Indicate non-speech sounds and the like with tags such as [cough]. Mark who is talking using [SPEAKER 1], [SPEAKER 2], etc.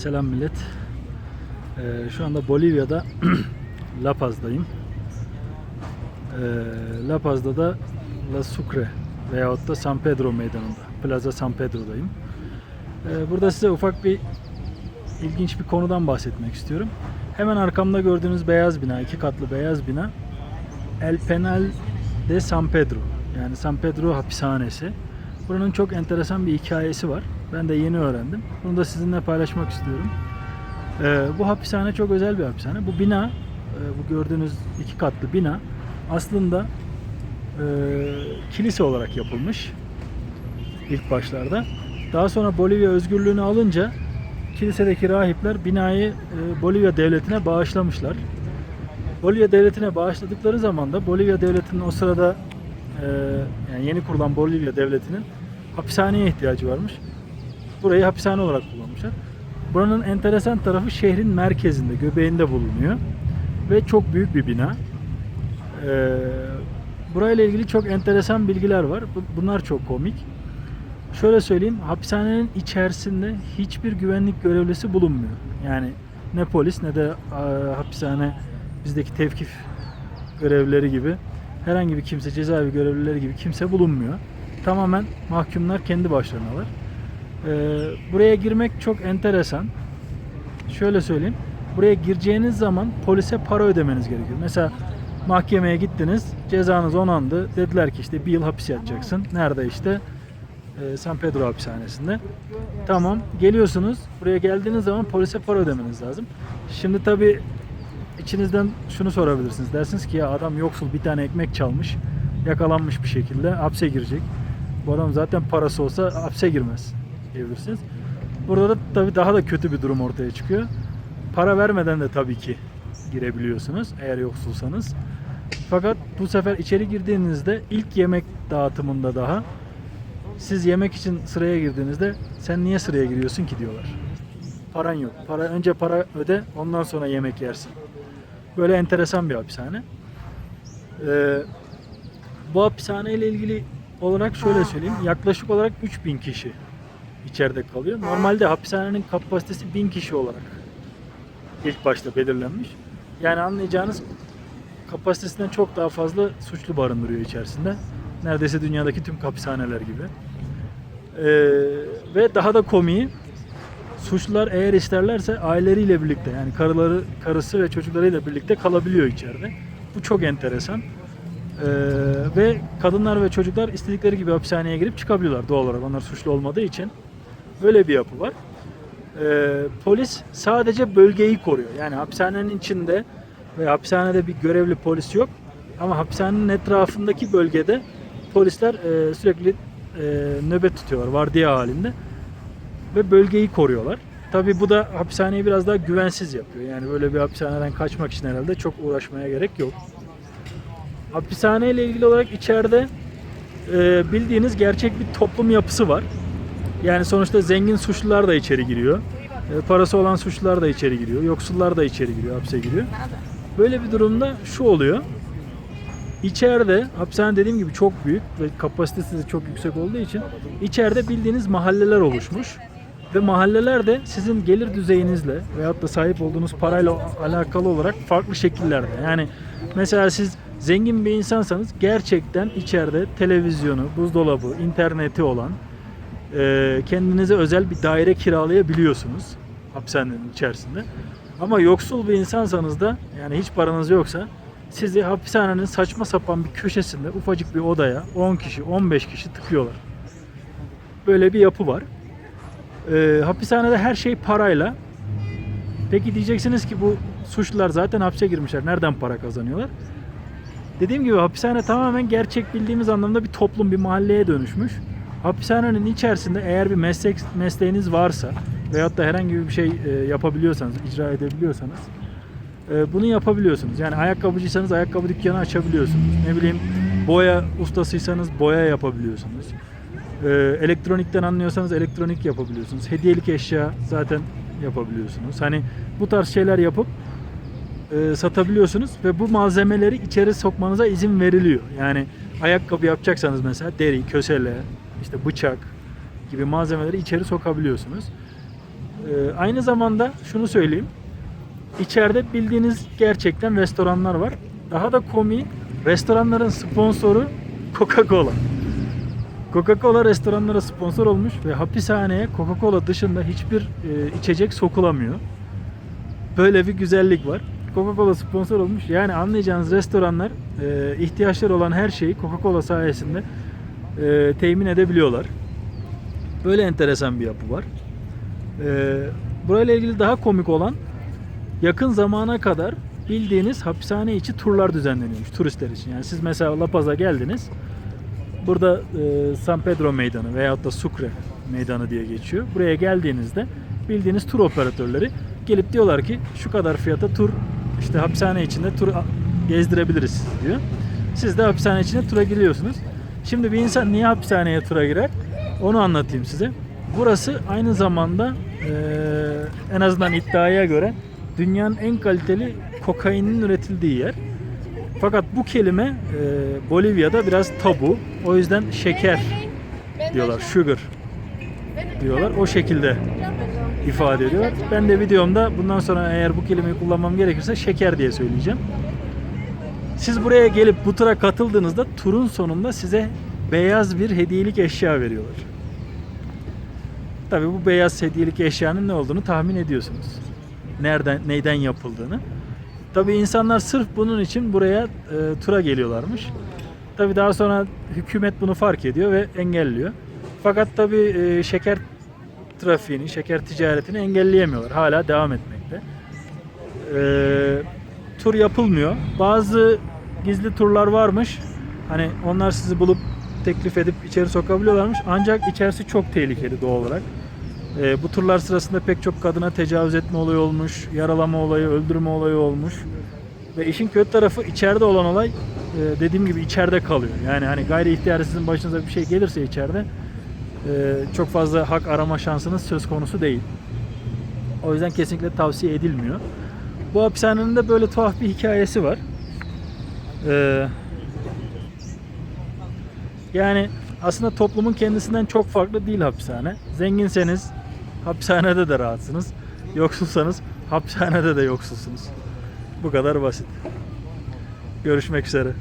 [SPEAKER 1] Selam millet. Ee, şu anda Bolivya'da [clears throat] La Paz'dayım. Ee, La Paz'da da La Sucre veyahut da San Pedro meydanında. Plaza San Pedro'dayım. Ee, burada size ufak bir ilginç bir konudan bahsetmek istiyorum. Hemen arkamda gördüğünüz beyaz bina, iki katlı beyaz bina El Penal de San Pedro. Yani San Pedro hapishanesi. Buranın çok enteresan bir hikayesi var. Ben de yeni öğrendim. Bunu da sizinle paylaşmak istiyorum. Ee, bu hapishane çok özel bir hapishane. Bu bina, e, bu gördüğünüz iki katlı bina aslında e, kilise olarak yapılmış ilk başlarda. Daha sonra Bolivya özgürlüğünü alınca kilisedeki rahipler binayı e, Bolivya devletine bağışlamışlar. Bolivya devletine bağışladıkları zaman da Bolivya devletinin o sırada e, yani yeni kurulan Bolivya devletinin hapishaneye ihtiyacı varmış. Burayı hapishane olarak kullanmışlar. Buranın enteresan tarafı şehrin merkezinde, göbeğinde bulunuyor. Ve çok büyük bir bina. Ee, burayla ilgili çok enteresan bilgiler var. Bu- Bunlar çok komik. Şöyle söyleyeyim, hapishanenin içerisinde hiçbir güvenlik görevlisi bulunmuyor. Yani ne polis ne de e, hapishane bizdeki tevkif görevlileri gibi herhangi bir kimse cezaevi görevlileri gibi kimse bulunmuyor. Tamamen mahkumlar kendi başlarınalar. Ee, buraya girmek çok enteresan. Şöyle söyleyeyim. Buraya gireceğiniz zaman polise para ödemeniz gerekiyor. Mesela mahkemeye gittiniz, cezanız onandı. Dediler ki işte bir yıl hapis yatacaksın. Nerede işte? Ee, San Pedro hapishanesinde. Tamam, geliyorsunuz. Buraya geldiğiniz zaman polise para ödemeniz lazım. Şimdi tabii içinizden şunu sorabilirsiniz. Dersiniz ki ya adam yoksul bir tane ekmek çalmış. Yakalanmış bir şekilde hapse girecek. Bu adam zaten parası olsa hapse girmez diyebilirsiniz. Burada da tabii daha da kötü bir durum ortaya çıkıyor. Para vermeden de tabii ki girebiliyorsunuz eğer yoksulsanız. Fakat bu sefer içeri girdiğinizde ilk yemek dağıtımında daha siz yemek için sıraya girdiğinizde sen niye sıraya giriyorsun ki diyorlar. Paran yok. Para önce para öde ondan sonra yemek yersin. Böyle enteresan bir hapishane. Ee, bu hapishane ile ilgili olarak şöyle söyleyeyim. Yaklaşık olarak 3000 kişi içeride kalıyor. Normalde hapishanenin kapasitesi 1000 kişi olarak ilk başta belirlenmiş. Yani anlayacağınız kapasitesinden çok daha fazla suçlu barındırıyor içerisinde. Neredeyse dünyadaki tüm hapishaneler gibi. Ee, ve daha da komiği suçlular eğer isterlerse aileleriyle birlikte yani karıları, karısı ve çocuklarıyla birlikte kalabiliyor içeride. Bu çok enteresan. Ee, ve kadınlar ve çocuklar istedikleri gibi hapishaneye girip çıkabiliyorlar doğal olarak. Onlar suçlu olmadığı için. Böyle bir yapı var. Ee, polis sadece bölgeyi koruyor. Yani hapishanenin içinde ve hapishanede bir görevli polis yok. Ama hapishanenin etrafındaki bölgede polisler e, sürekli e, nöbet tutuyorlar vardiya halinde ve bölgeyi koruyorlar. Tabi bu da hapishaneyi biraz daha güvensiz yapıyor. Yani böyle bir hapishaneden kaçmak için herhalde çok uğraşmaya gerek yok. Hapishane ile ilgili olarak içeride e, bildiğiniz gerçek bir toplum yapısı var. Yani sonuçta zengin suçlular da içeri giriyor. E, parası olan suçlular da içeri giriyor. Yoksullar da içeri giriyor, hapse giriyor. Böyle bir durumda şu oluyor. İçeride hapishane dediğim gibi çok büyük ve kapasitesi de çok yüksek olduğu için içeride bildiğiniz mahalleler oluşmuş. Ve mahalleler de sizin gelir düzeyinizle veyahut da sahip olduğunuz parayla alakalı olarak farklı şekillerde. Yani mesela siz zengin bir insansanız gerçekten içeride televizyonu, buzdolabı, interneti olan e, kendinize özel bir daire kiralayabiliyorsunuz hapishanenin içerisinde. Ama yoksul bir insansanız da yani hiç paranız yoksa sizi hapishanenin saçma sapan bir köşesinde ufacık bir odaya 10 kişi 15 kişi tıkıyorlar. Böyle bir yapı var. Ee, hapishanede her şey parayla. Peki diyeceksiniz ki bu suçlular zaten hapse girmişler. Nereden para kazanıyorlar? Dediğim gibi hapishane tamamen gerçek bildiğimiz anlamda bir toplum, bir mahalleye dönüşmüş. Hapishanenin içerisinde eğer bir meslek mesleğiniz varsa veyahut da herhangi bir şey e, yapabiliyorsanız, icra edebiliyorsanız e, bunu yapabiliyorsunuz. Yani ayakkabıcıysanız ayakkabı dükkanı açabiliyorsunuz. Ne bileyim boya ustasıysanız boya yapabiliyorsunuz. E, elektronikten anlıyorsanız elektronik yapabiliyorsunuz. Hediyelik eşya zaten yapabiliyorsunuz. Hani bu tarz şeyler yapıp e, satabiliyorsunuz ve bu malzemeleri içeri sokmanıza izin veriliyor. Yani ayakkabı yapacaksanız mesela deri, kösele, işte bıçak gibi malzemeleri içeri sokabiliyorsunuz. Ee, aynı zamanda şunu söyleyeyim. İçeride bildiğiniz gerçekten restoranlar var. Daha da komiği restoranların sponsoru Coca-Cola. Coca-Cola restoranlara sponsor olmuş ve hapishaneye Coca-Cola dışında hiçbir e, içecek sokulamıyor. Böyle bir güzellik var. Coca-Cola sponsor olmuş. Yani anlayacağınız restoranlar e, ihtiyaçları olan her şeyi Coca-Cola sayesinde e, temin edebiliyorlar. Böyle enteresan bir yapı var. E, burayla ilgili daha komik olan yakın zamana kadar bildiğiniz hapishane içi turlar düzenleniyormuş turistler için. Yani siz mesela La Paz'a geldiniz. Burada e, San Pedro Meydanı veyahut da Sucre Meydanı diye geçiyor. Buraya geldiğinizde bildiğiniz tur operatörleri gelip diyorlar ki şu kadar fiyata tur işte hapishane içinde tur gezdirebiliriz diyor. Siz de hapishane içine tura giriyorsunuz. Şimdi bir insan niye hapishaneye tura girer? Onu anlatayım size. Burası aynı zamanda e, en azından iddiaya göre dünyanın en kaliteli kokainin üretildiği yer. Fakat bu kelime e, Bolivya'da biraz tabu. O yüzden şeker diyorlar, sugar diyorlar. O şekilde ifade ediyor. Ben de videomda bundan sonra eğer bu kelimeyi kullanmam gerekirse şeker diye söyleyeceğim. Siz buraya gelip bu tura katıldığınızda turun sonunda size beyaz bir hediyelik eşya veriyorlar. Tabii bu beyaz hediyelik eşyanın ne olduğunu tahmin ediyorsunuz. Nereden, neyden yapıldığını. Tabii insanlar sırf bunun için buraya e, tura geliyorlarmış. Tabii daha sonra hükümet bunu fark ediyor ve engelliyor. Fakat tabii e, şeker trafiğini, şeker ticaretini engelleyemiyorlar. Hala devam etmekte. E, tur yapılmıyor. Bazı gizli turlar varmış. Hani onlar sizi bulup teklif edip içeri sokabiliyorlarmış. Ancak içerisi çok tehlikeli doğal olarak. E, bu turlar sırasında pek çok kadına tecavüz etme olayı olmuş, yaralama olayı, öldürme olayı olmuş. Ve işin kötü tarafı içeride olan olay e, dediğim gibi içeride kalıyor. Yani hani gayri ihtiyari sizin başınıza bir şey gelirse içeride çok fazla hak arama şansınız söz konusu değil. O yüzden kesinlikle tavsiye edilmiyor. Bu hapishanenin de böyle tuhaf bir hikayesi var. Ee, yani aslında toplumun kendisinden çok farklı değil hapishane. Zenginseniz hapishanede de rahatsınız. Yoksulsanız hapishanede de yoksulsunuz. Bu kadar basit. Görüşmek üzere.